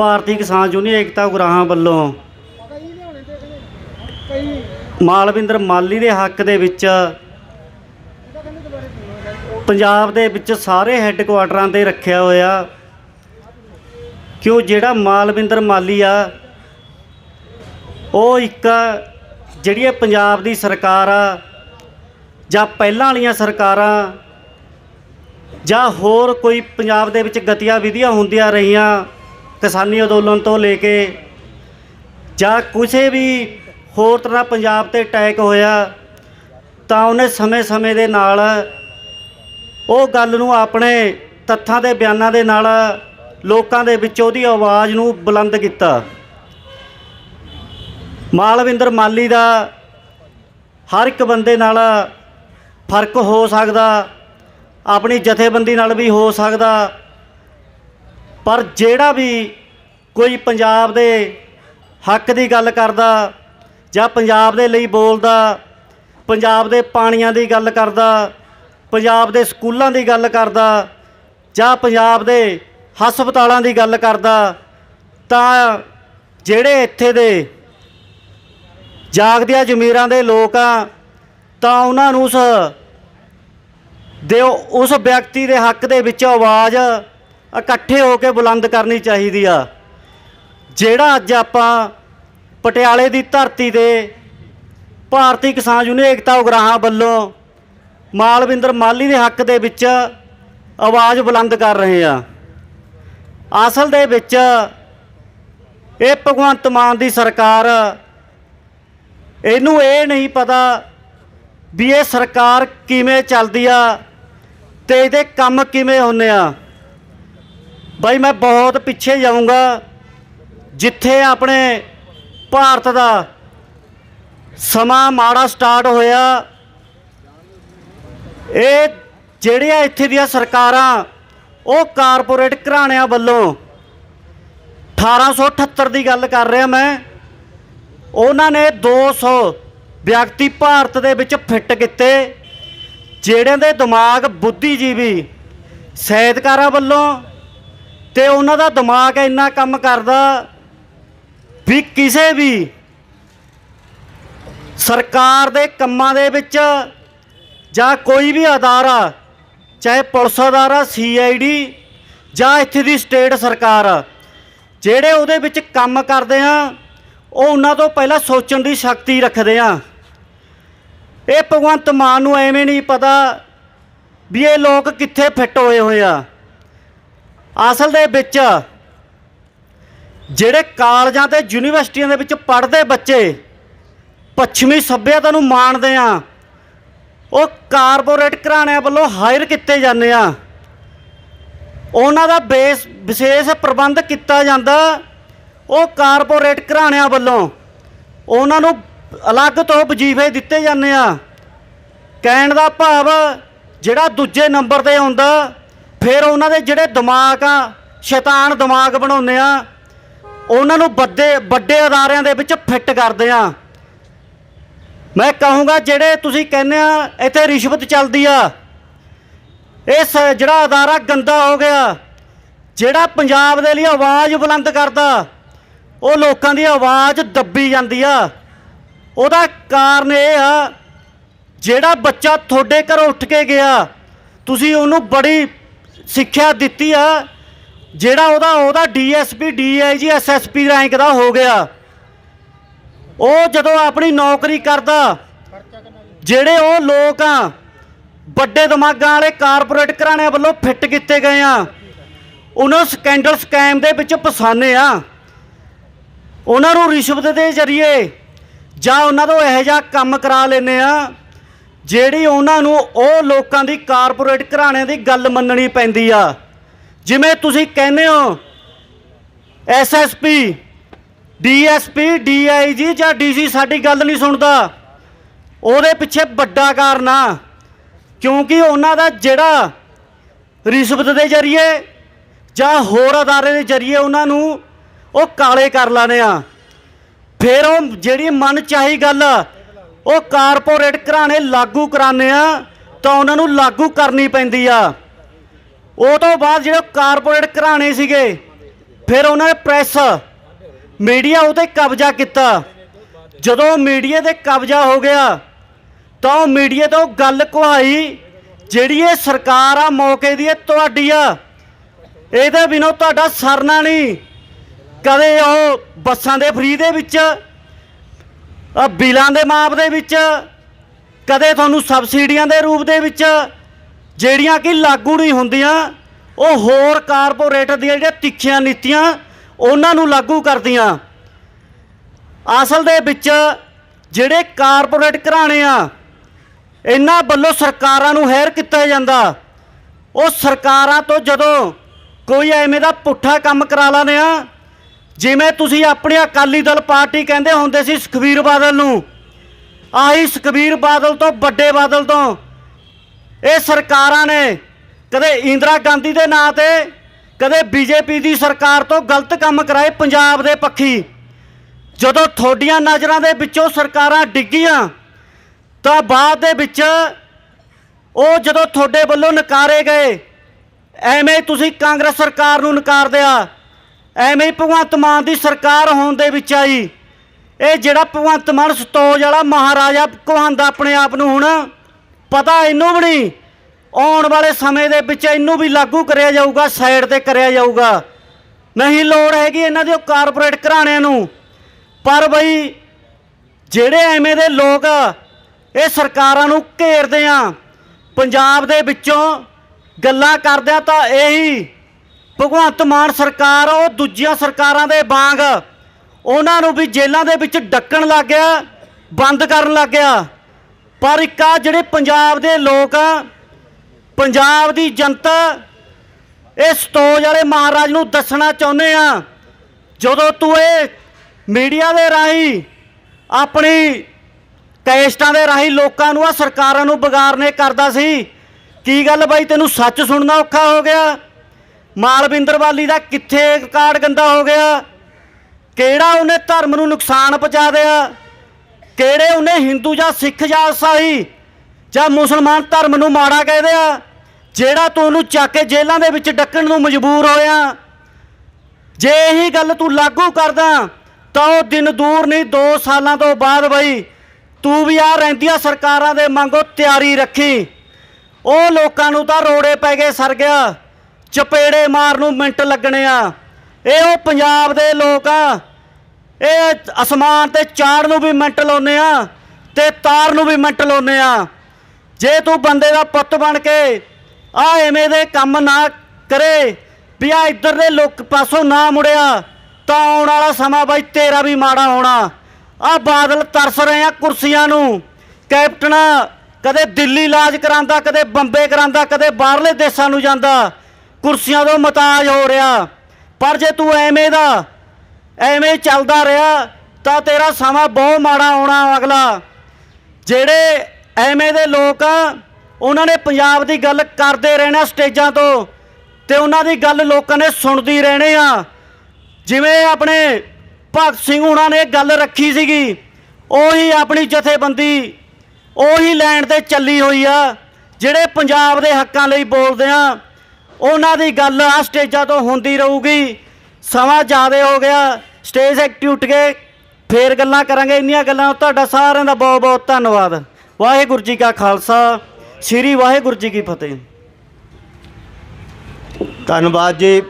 ਭਾਰਤੀ ਕਿਸਾਨ ਯੂਨੀਅਨ ਏਕਤਾ ਉਗਰਾਹਾਂ ਵੱਲੋਂ ਮਾਲਵਿੰਦਰ ਮਾਲੀ ਦੇ ਹੱਕ ਦੇ ਵਿੱਚ ਪੰਜਾਬ ਦੇ ਵਿੱਚ ਸਾਰੇ ਹੈੱਡਕੁਆਟਰਾਂ ਤੇ ਰੱਖਿਆ ਹੋਇਆ। ਕਿਉਂ ਜਿਹੜਾ ਮਾਲਵਿੰਦਰ ਮਾਲੀ ਆ, ਉਹ ਇੱਕ ਜਿਹੜੀ ਇਹ ਪੰਜਾਬ ਦੀ ਸਰਕਾਰ ਆ, ਜਾਂ ਪਹਿਲਾਂ ਵਾਲੀਆਂ ਸਰਕਾਰਾਂ, ਜਾਂ ਹੋਰ ਕੋਈ ਪੰਜਾਬ ਦੇ ਵਿੱਚ ਗਤੀਆਂ ਵਿਧੀਆਂ ਹੁੰਦੀਆਂ ਰਹੀਆਂ ਕਿਸਾਨੀ ਅੰਦੋਲਨ ਤੋਂ ਲੈ ਕੇ ਜਾਂ ਕਿਸੇ ਵੀ ਹੋਰ ਤਰ੍ਹਾਂ ਪੰਜਾਬ ਤੇ ਅਟੈਕ ਹੋਇਆ, ਤਾਂ ਉਹਨੇ ਸਮੇਂ-ਸਮੇਂ ਦੇ ਨਾਲ ਉਹ ਗੱਲ ਨੂੰ ਆਪਣੇ ਤੱਥਾਂ ਦੇ ਬਿਆਨਾਂ ਦੇ ਨਾਲ ਲੋਕਾਂ ਦੇ ਵਿੱਚ ਉਹਦੀ ਆਵਾਜ਼ ਨੂੰ ਬੁਲੰਦ ਕੀਤਾ। ਮਾਲਵਿੰਦਰ ਮਾਲੀ ਦਾ ਹਰ ਇੱਕ ਬੰਦੇ ਨਾਲ ਫ਼ਰਕ ਹੋ ਸਕਦਾ, ਆਪਣੀ ਜਥੇਬੰਦੀ ਨਾਲ ਵੀ ਹੋ ਸਕਦਾ ਪਰ ਜਿਹੜਾ ਵੀ ਕੋਈ ਪੰਜਾਬ ਦੇ ਹੱਕ ਦੀ ਗੱਲ ਕਰਦਾ ਜਾਂ ਪੰਜਾਬ ਦੇ ਲਈ ਬੋਲਦਾ, ਪੰਜਾਬ ਦੇ ਪਾਣੀਆਂ ਦੀ ਗੱਲ ਕਰਦਾ, ਪੰਜਾਬ ਦੇ ਸਕੂਲਾਂ ਦੀ ਗੱਲ ਕਰਦਾ ਜਾਂ ਪੰਜਾਬ ਦੇ ਹਸਪਤਾਲਾਂ ਦੀ ਗੱਲ ਕਰਦਾ, ਤਾਂ ਜਿਹੜੇ ਇੱਥੇ ਦੇ ਜਾਗਦਿਆਂ ਜ਼ਮੀਰਾਂ ਦੇ ਲੋਕ ਆ, ਤਾਂ ਉਹਨਾਂ ਨੂੰ ਉਸ ਦੇ ਉਸ ਵਿਅਕਤੀ ਦੇ ਹੱਕ ਦੇ ਵਿੱਚ ਆਵਾਜ਼ ਇਕੱਠੇ ਹੋ ਕੇ ਬੁਲੰਦ ਕਰਨੀ ਚਾਹੀਦੀ ਆ। ਜਿਹੜਾ ਅੱਜ ਆਪਾਂ ਪਟਿਆਲੇ ਦੀ ਧਰਤੀ ਦੇ ਭਾਰਤੀ ਕਿਸਾਨ ਯੂਨੀਅਨ ਏਕਤਾ ਉਗਰਾਹਾਂ ਵੱਲੋਂ ਮਾਲਵਿੰਦਰ ਮਾਲੀ ਦੇ ਹੱਕ ਦੇ ਵਿੱਚ ਆਵਾਜ਼ ਬੁਲੰਦ ਕਰ ਰਹੇ ਆ। ਅਸਲ ਦੇ ਵਿੱਚ ਇਹ ਭਗਵੰਤ ਮਾਨ ਦੀ ਸਰਕਾਰ, ਇਹਨੂੰ ਇਹ ਨਹੀਂ ਪਤਾ ਵੀ ਇਹ ਸਰਕਾਰ ਕਿਵੇਂ ਚੱਲਦੀ ਆ ਤੇ ਇਹਦੇ ਕੰਮ ਕਿਵੇਂ ਹੁੰਨੇ ਆ। ਬਾਈ, ਮੈਂ ਬਹੁਤ ਪਿੱਛੇ ਜਾਊਂਗਾ, ਜਿੱਥੇ ਆਪਣੇ ਭਾਰਤ ਦਾ ਸਮਾਂ ਮਾੜਾ ਸਟਾਰਟ ਹੋਇਆ। ਇਹ ਜਿਹੜੀਆਂ ਇੱਥੇ ਦੀਆਂ ਸਰਕਾਰਾਂ, ਉਹ ਕਾਰਪੋਰੇਟ ਘਰਾਣਿਆਂ ਵੱਲੋਂ 1878 ਦੀ ਗੱਲ ਕਰ ਰਿਹਾ ਮੈਂ, ਉਹਨਾਂ ਨੇ 200 ਵਿਅਕਤੀ ਭਾਰਤ ਦੇ ਵਿੱਚ ਫਿੱਟ ਕੀਤੇ, ਜਿਹੜਿਆਂ ਦੇ ਦਿਮਾਗ ਬੁੱਧੀਜੀਵੀ ਸਹਿਤਕਾਰਾਂ ਵੱਲੋਂ ਤੇ ਉਹਨਾਂ ਦਾ ਦਿਮਾਗ ਇੰਨਾ ਕੰਮ ਕਰਦਾ ਵੀ ਕਿਸੇ ਵੀ ਸਰਕਾਰ ਦੇ ਕੰਮਾਂ ਦੇ ਵਿੱਚ ਜਾਂ ਕੋਈ ਵੀ ਅਦਾਰਾ, ਚਾਹੇ ਪੁਲਿਸ ਅਦਾਰਾ ਸੀਆਈਡੀ ਜਾਂ ਇੱਥੇ ਦੀ ਸਟੇਟ ਸਰਕਾਰ, ਜਿਹੜੇ ਉਹਦੇ ਵਿੱਚ ਕੰਮ ਕਰਦੇ ਆ, ਉਹ ਉਹਨਾਂ ਤੋਂ ਪਹਿਲਾਂ ਸੋਚਣ ਦੀ ਸ਼ਕਤੀ ਰੱਖਦੇ ਆ। ਇਹ ਭਗਵੰਤ ਮਾਨ ਨੂੰ ਐਵੇਂ ਨਹੀਂ ਪਤਾ ਵੀ ਇਹ ਲੋਕ ਕਿੱਥੇ ਫਿੱਟ ਹੋਏ ਹੋਏ ਆ। ਅਸਲ ਦੇ ਵਿੱਚ ਜਿਹੜੇ ਕਾਲਜਾਂ ਤੇ ਯੂਨੀਵਰਸਿਟੀਆਂ ਦੇ ਵਿੱਚ ਪੜ੍ਹਦੇ ਬੱਚੇ ਪੱਛਮੀ ਸੱਭਿਅਤਾ ਨੂੰ ਮਾਣਦੇ ਆ, ਉਹ ਕਾਰਪੋਰੇਟ ਘਰਾਣਿਆਂ ਵੱਲੋਂ ਹਾਇਰ ਕੀਤੇ ਜਾਂਦੇ ਆ। ਉਹਨਾਂ ਦਾ ਬੇਸ ਵਿਸ਼ੇਸ਼ ਪ੍ਰਬੰਧ ਕੀਤਾ ਜਾਂਦਾ ਉਹ ਕਾਰਪੋਰੇਟ ਘਰਾਣਿਆਂ ਵੱਲੋਂ। ਉਹਨਾਂ ਨੂੰ ਅਲੱਗ ਤੋਂ ਵਜੀਫੇ ਦਿੱਤੇ ਜਾਂਦੇ ਆ। ਕਹਿਣ ਦਾ ਭਾਵ ਜਿਹੜਾ ਦੂਜੇ ਨੰਬਰ ਤੇ ਆਉਂਦਾ ਫਿਰ ਉਹਨਾਂ ਦੇ ਜਿਹੜੇ ਦਿਮਾਗ ਆ, ਸ਼ੈਤਾਨ ਦਿਮਾਗ ਬਣਾਉਂਦੇ ਆ, ਉਹਨਾਂ ਨੂੰ ਵੱਡੇ ਵੱਡੇ ਅਦਾਰਿਆਂ ਦੇ ਵਿੱਚ ਫਿੱਟ ਕਰਦੇ ਆ। ਮੈਂ ਕਹੂੰਗਾ ਜਿਹੜੇ ਤੁਸੀਂ ਕਹਿੰਦੇ ਆ, ਇੱਥੇ ਰਿਸ਼ਵਤ ਚੱਲਦੀ ਆ ਇਹ ਸ- ਜਿਹੜਾ ਅਦਾਰਾ ਗੰਦਾ ਹੋ ਗਿਆ, ਜਿਹੜਾ ਪੰਜਾਬ ਦੇ ਲਈ ਆਵਾਜ਼ ਬੁਲੰਦ ਕਰਦਾ, ਉਹ ਲੋਕਾਂ ਦੀ ਆਵਾਜ਼ ਦੱਬੀ ਜਾਂਦੀ ਆ। ਉਹਦਾ ਕਾਰਨ ਇਹ ਆ, ਜਿਹੜਾ ਬੱਚਾ ਤੁਹਾਡੇ ਘਰੋਂ ਉੱਠ ਕੇ ਗਿਆ, ਤੁਸੀਂ ਉਹਨੂੰ ਬੜੀ ਸਿੱਖਿਆ ਦਿੱਤੀ ਆ, ਜਿਹੜਾ ਉਹਦਾ ਉਹਦਾ ਡੀਐਸਪੀ ਡੀਆਈਜੀ ਐਸਐਸਪੀ ਰੈਂਕ ਦਾ ਹੋ ਗਿਆ। ਉਹ ਜਦੋਂ ਆਪਣੀ ਨੌਕਰੀ ਕਰਦਾ, ਜਿਹੜੇ ਉਹ ਲੋਕ ਆ, ਵੱਡੇ ਦਿਮਾਗਾਂ ਵਾਲੇ ਕਾਰਪੋਰੇਟ ਘਰਾਣਿਆਂ ਵੱਲੋਂ ਫਿੱਟ ਕੀਤੇ ਗਏ ਆ, ਉਹਨਾਂ ਸਕੈਂਡਲ ਸਕੈਮ ਦੇ ਵਿੱਚ ਫਸਾਨੇ ਆ। ਉਹਨਾਂ ਨੂੰ ਰਿਸ਼ਵਤ ਦੇ ਜ਼ਰੀਏ ਜਾਂ ਉਹਨਾਂ ਤੋਂ ਇਹੋ ਜਿਹਾ ਕੰਮ ਕਰਾ ਲੈਨੇ ਆ ਜਿਹੜੀ ਉਹਨਾਂ ਨੂੰ ਉਹ ਲੋਕਾਂ ਦੀ ਕਾਰਪੋਰੇਟ ਘਰਾਣਿਆਂ ਦੀ ਗੱਲ ਮੰਨਣੀ ਪੈਂਦੀ ਆ। ਜਿਵੇਂ ਤੁਸੀਂ ਕਹਿੰਦੇ ਹੋ ਐਸਐਸਪੀ ਡੀਐਸਪੀ ਡੀਆਈਜੀ ਜਾਂ ਡੀਸੀ ਸਾਡੀ ਗੱਲ ਨਹੀਂ ਸੁਣਦਾ। ਉਹਦੇ ਪਿੱਛੇ ਵੱਡਾ ਕਾਰਨ ਆ, ਕਿਉਂਕਿ ਉਹਨਾਂ ਦਾ ਜਿਹੜਾ ਰਿਸ਼ਵਤ ਦੇ ਜ਼ਰੀਏ ਜਾਂ ਹੋਰ ਅਦਾਰੇ ਦੇ ਜ਼ਰੀਏ ਉਹਨਾਂ ਨੂੰ ਉਹ ਕਾਲੇ ਕਰ ਲਾਣੇ ਆ। ਫਿਰ ਉਹ ਜਿਹੜੀ ਮਨ ਚਾਹੀ ਗੱਲ ਉਹ ਕਾਰਪੋਰੇਟ ਘਰਾਣੇ ਲਾਗੂ ਕਰਾਣੇ ਆ ਤਾਂ ਉਹਨਾਂ ਨੂੰ ਲਾਗੂ ਕਰਨੀ ਪੈਂਦੀ ਆ। ਉਹ ਤੋਂ ਬਾਅਦ ਜਿਹੜੇ ਕਾਰਪੋਰੇਟ ਘਰਾਣੇ ਸੀਗੇ, ਫਿਰ ਉਹਨਾਂ ਨੇ ਪ੍ਰੈਸ, ਮੀਡੀਆ ਉਤੇ ਕਬਜ਼ਾ ਕੀਤਾ। ਜਦੋਂ ਮੀਡੀਆ ਤੇ ਕਬਜ਼ਾ ਹੋ ਗਿਆ, ਤਾਂ ਉਹ ਮੀਡੀਆ ਤੋਂ ਗੱਲ ਕੁਹਾਈ, ਜਿਹੜੀ ਇਹ ਸਰਕਾਰ ਆ ਮੌਕੇ ਦੀ ਇਹ ਤੁਹਾਡੀ ਆ। ਇਹਦੇ ਬਿਨੋਂ ਤੁਹਾਡਾ ਸਰਨਾ ਨਹੀਂ। ਕਦੇ ਉਹ ਬੱਸਾਂ ਦੇ ਫਰੀ ਦੇ ਵਿੱਚ ਆ ਬਿਲਾਂ ਦੇ ਮਾਪ ਦੇ ਵਿੱਚ, ਕਦੇ ਤੁਹਾਨੂੰ ਸਬਸਿਡੀਆਂ ਦੇ ਰੂਪ ਦੇ ਵਿੱਚ, ਜਿਹੜੀਆਂ ਕਿ ਲਾਗੂ ਨਹੀਂ ਹੁੰਦੀਆਂ, ਉਹ ਹੋਰ ਕਾਰਪੋਰੇਟ ਦੀਆਂ ਜਿਹੜੀਆਂ ਤਿੱਖੀਆਂ ਨੀਤੀਆਂ, ਉਹਨਾਂ ਨੂੰ ਲਾਗੂ ਕਰਦੀਆਂ। ਅਸਲ ਦੇ ਵਿੱਚ ਜਿਹੜੇ ਕਾਰਪੋਰੇਟ ਘਰਾਣੇ ਆ, ਇਹਨਾਂ ਵੱਲੋਂ ਸਰਕਾਰਾਂ ਨੂੰ ਹੈਰ ਕੀਤਾ ਜਾਂਦਾ। ਉਹ ਸਰਕਾਰਾਂ ਤੋਂ ਜਦੋਂ ਕੋਈ ਐਵੇਂ ਦਾ ਪੁੱਠਾ ਕੰਮ ਕਰਾ ਲਾਨੇ ਆ ਜਿਵੇਂ ਤੁਸੀਂ ਆਪਣੇ ਅਕਾਲੀ ਦਲ ਪਾਰਟੀ ਕਹਿੰਦੇ ਹੁੰਦੇ ਸੀ ਸੁਖਬੀਰ ਬਾਦਲ ਨੂੰ, ਆਹੀ ਸੁਖਬੀਰ ਬਾਦਲ ਤੋਂ ਵੱਡੇ ਬਾਦਲ ਤੋਂ। ਇਹ ਸਰਕਾਰਾਂ ਨੇ ਕਦੇ ਇੰਦਰਾ ਗਾਂਧੀ ਦੇ ਨਾਂ ਤੇ, ਕਦੇ ਬੀਜੇਪੀ ਦੀ ਸਰਕਾਰ ਤੋਂ ਗਲਤ ਕੰਮ ਕਰਾਏ ਪੰਜਾਬ ਦੇ ਪੱਖੀ। ਜਦੋਂ ਤੁਹਾਡੀਆਂ ਨਜ਼ਰਾਂ ਦੇ ਵਿੱਚੋਂ ਸਰਕਾਰਾਂ ਡਿੱਗੀਆਂ, ਤਾਂ ਬਾਅਦ ਦੇ ਵਿੱਚ ਉਹ ਜਦੋਂ ਤੁਹਾਡੇ ਵੱਲੋਂ ਨਕਾਰੇ ਗਏ, ਐਵੇਂ ਤੁਸੀਂ ਕਾਂਗਰਸ ਸਰਕਾਰ ਨੂੰ ਨਕਾਰ ਦਿਆ। ਐਵੇਂ ਹੀ ਭਗਵੰਤ ਮਾਨ ਦੀ ਸਰਕਾਰ ਹੋਣ ਦੇ ਵਿੱਚ ਆਈ। ਇਹ ਜਿਹੜਾ ਭਗਵੰਤ ਮਾਨ ਸਤੋਜ ਵਾਲਾ ਮਹਾਰਾਜਾ ਕਹਾਂਦਾ ਆਪਣੇ ਆਪ ਨੂੰ ਹੁਣ ਪਤਾ ਇਹਨੂੰ ਵੀ ਨਹੀਂ। ਆਉਣ ਵਾਲੇ ਸਮੇਂ ਦੇ ਵਿੱਚ ਇਹਨੂੰ ਵੀ ਲਾਗੂ ਕਰਿਆ ਜਾਊਗਾ, ਸਾਈਡ ਤੇ ਕਰਿਆ ਜਾਊਗਾ। ਨਹੀਂ ਲੋੜ ਹੈਗੀ ਇਹਨਾਂ ਦੇ ਕਾਰਪੋਰੇਟ ਘਰਾਣਿਆਂ ਨੂੰ। ਪਰ ਬਈ ਜਿਹੜੇ ਐਵੇਂ ਦੇ ਲੋਕ ਇਹ ਸਰਕਾਰਾਂ ਨੂੰ ਘੇਰਦੇ ਆ। ਪੰਜਾਬ ਦੇ ਵਿੱਚੋਂ ਗੱਲਾਂ ਕਰਦੇ ਆ ਤਾਂ ਇਹੀ ਭਗਵੰਤ ਮਾਨ ਸਰਕਾਰ, ਉਹ ਦੂਜੀਆਂ ਸਰਕਾਰਾਂ ਦੇ ਵਾਂਗ ਉਹਨਾਂ ਨੂੰ ਵੀ ਜੇਲ੍ਹਾਂ ਦੇ ਵਿੱਚ ਡੱਕਣ ਲੱਗ ਗਿਆ, ਬੰਦ ਕਰਨ ਲੱਗ ਗਿਆ। ਪਰ ਇੱਕ ਆ ਜਿਹੜੇ ਪੰਜਾਬ ਦੇ ਲੋਕ ਆ, ਪੰਜਾਬ ਦੀ ਜਨਤਾ ਇਹ ਸਤੋਜ ਵਾਲੇ ਮਹਾਰਾਜ ਨੂੰ ਦੱਸਣਾ ਚਾਹੁੰਦੇ ਆ, ਜਦੋਂ ਤੂੰ ਇਹ ਮੀਡੀਆ ਦੇ ਰਾਹੀਂ ਆਪਣੀ ਕੈਸਟਾਂ ਦੇ ਰਾਹੀਂ ਲੋਕਾਂ ਨੂੰ ਆ ਸਰਕਾਰਾਂ ਨੂੰ ਵਿਗਾੜਨੇ ਕਰਦਾ ਸੀ, ਕੀ ਗੱਲ ਬਾਈ, ਤੈਨੂੰ ਸੱਚ ਸੁਣਨਾ ਔਖਾ ਹੋ ਗਿਆ? ਮਾਲਵਿੰਦਰ ਵਾਲੀ ਦਾ ਕਿੱਥੇ ਕਾਰਡ ਗੰਦਾ ਹੋ ਗਿਆ? ਕਿਹੜਾ ਉਹਨੇ ਧਰਮ ਨੂੰ ਨੁਕਸਾਨ ਪਹੁੰਚਾ ਦਿਆ? ਕਿਹੜੇ ਉਹਨੇ ਹਿੰਦੂ ਜਾਂ ਸਿੱਖ ਜਾਂ ਈਸਾਈ ਜਾਂ ਮੁਸਲਮਾਨ ਧਰਮ ਨੂੰ ਮਾੜਾ ਕਹਿ ਦਿਆ? ਜਿਹੜਾ ਤੂੰ ਉਹਨੂੰ ਚੱਕ ਕੇ ਜੇਲ੍ਹਾਂ ਦੇ ਵਿੱਚ ਡੱਕਣ ਨੂੰ ਮਜਬੂਰ ਹੋਇਆ। ਜੇ ਇਹੀ ਗੱਲ ਤੂੰ ਲਾਗੂ ਕਰਦਾ, ਤਾਂ ਉਹ ਦਿਨ ਦੂਰ ਨਹੀਂ 2 ਸਾਲਾਂ ਤੋਂ ਬਾਅਦ ਬਈ। ਤੂੰ ਵੀ ਆ ਰਹਿੰਦੀਆਂ ਸਰਕਾਰਾਂ ਦੇ ਮੰਗੋ ਤਿਆਰੀ ਰੱਖੀ। ਉਹ ਲੋਕਾਂ ਨੂੰ ਤਾਂ ਰੋੜੇ ਪੈ ਗਏ ਸਰ ਗਿਆ। ਚਪੇੜੇ ਮਾਰ ਨੂੰ ਮਿੰਟ ਲੱਗਣੇ ਆ। ਇਹ ਉਹ ਪੰਜਾਬ ਦੇ ਲੋਕ ਆ। ਇਹ ਅਸਮਾਨ ਤੇ ਚਾੜ ਨੂੰ ਵੀ ਮਿੰਟ ਲਾਉਨੇ ਆ ਤੇ ਤਾਰ ਨੂੰ ਵੀ ਮਿੰਟ ਲਾਉਨੇ ਆ। ਜੇ ਤੂੰ ਬੰਦੇ ਦਾ ਪੁੱਤ ਬਣ ਕੇ ਆ ਐਵੇਂ ਦੇ ਕੰਮ ਨਾ ਕਰੇ ਵੀ ਆ ਇੱਧਰ ਦੇ ਲੋਕ ਪਾਸੋਂ ਨਾ ਮੁੜਿਆ, ਤਾਂ ਆਉਣ ਵਾਲਾ ਸਮਾਂ ਬਾਈ ਤੇਰਾ ਵੀ ਮਾੜਾ ਹੋਣਾ। ਆ ਬਾਦਲ ਤਰਸ ਰਹੇ ਆ ਕੁਰਸੀਆਂ ਨੂੰ। ਕੈਪਟਨ ਕਦੇ ਦਿੱਲੀ ਇਲਾਜ ਕਰਾਂਦਾ ਕਦੇ ਬੰਬੇ ਕਰਾਂਦਾ ਕਦੇ ਬਾਹਰਲੇ ਦੇਸ਼ਾਂ ਨੂੰ ਜਾਂਦਾ। ਕੁਰਸੀਆਂ ਤੋਂ ਮਤਾਜ ਹੋ ਰਿਹਾ। ਪਰ ਜੇ ਤੂੰ ਐਵੇਂ ਦਾ, ਐਵੇਂ ਚੱਲਦਾ ਰਿਹਾ, ਤਾਂ ਤੇਰਾ ਸਮਾਂ ਬਹੁਤ ਮਾੜਾ ਹੋਣਾ ਅਗਲਾ। ਜਿਹੜੇ ਐਵੇਂ ਦੇ ਲੋਕ ਆ, ਉਹਨਾਂ ਨੇ ਪੰਜਾਬ ਦੀ ਗੱਲ ਕਰਦੇ ਰਹਿਣਾ ਸਟੇਜਾਂ ਤੋਂ ਤੇ ਉਹਨਾਂ ਦੀ ਗੱਲ ਲੋਕਾਂ ਨੇ ਸੁਣਦੀ ਰਹਿਣੇ ਆ। ਜਿਵੇਂ ਆਪਣੇ ਭਗਤ ਸਿੰਘ ਉਹਨਾਂ ਨੇ ਗੱਲ ਰੱਖੀ ਸੀਗੀ, ਉਹੀ ਆਪਣੀ ਜਥੇਬੰਦੀ, ਉਹੀ ਲੈਣ ਤੇ ਚੱਲੀ ਹੋਈ ਆ, ਜਿਹੜੇ ਪੰਜਾਬ ਦੇ ਹੱਕਾਂ ਲਈ ਬੋਲਦੇ ਆ। ਉਹਨਾਂ ਦੀ ਗੱਲ ਆ, ਸਟੇਜਾਂ ਤੋਂ ਹੁੰਦੀ ਰਹੂਗੀ। ਸਮਾਂ ਜ਼ਿਆਦਾ ਹੋ ਗਿਆ, ਸਟੇਜ ਐਕਟਿਵ ਉੱਠ ਕੇ ਫੇਰ ਗੱਲਾਂ ਕਰਾਂਗੇ। ਇੰਨੀਆਂ ਗੱਲਾਂ ਤੁਹਾਡਾ ਸਾਰਿਆਂ ਦਾ ਬਹੁਤ ਬਹੁਤ ਧੰਨਵਾਦ। ਵਾਹਿਗੁਰੂ ਜੀ ਕਾ ਖਾਲਸਾ, ਸ੍ਰੀ ਵਾਹਿਗੁਰੂ ਜੀ ਕੀ ਫਤਿਹ। ਧੰਨਵਾਦ ਜੀ।